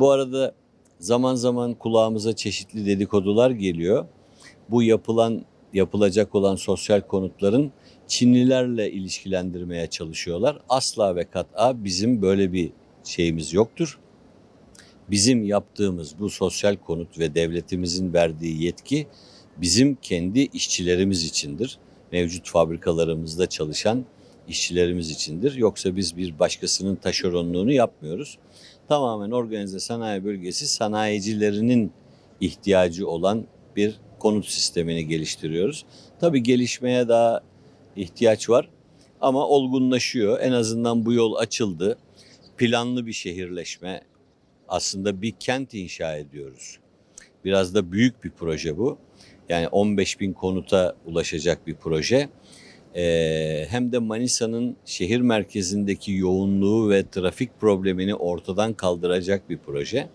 bu arada zaman zaman kulağımıza çeşitli dedikodular geliyor. Bu yapılan yapılacak olan sosyal konutların Çinlilerle ilişkilendirmeye çalışıyorlar. Asla ve kat'a bizim böyle bir şeyimiz yoktur. Bizim yaptığımız bu sosyal konut ve devletimizin verdiği yetki bizim kendi işçilerimiz içindir. Mevcut fabrikalarımızda çalışan işçilerimiz içindir. Yoksa biz bir başkasının taşeronluğunu yapmıyoruz. Tamamen organize sanayi bölgesi sanayicilerinin ihtiyacı olan bir konut sistemini geliştiriyoruz. Tabii gelişmeye daha ihtiyaç var ama olgunlaşıyor. En azından bu yol açıldı. Planlı bir şehirleşme aslında bir kent inşa ediyoruz. Biraz da büyük bir proje bu. Yani 15 bin konuta ulaşacak bir proje. Ee, hem de Manisa'nın şehir merkezindeki yoğunluğu ve trafik problemini ortadan kaldıracak bir proje.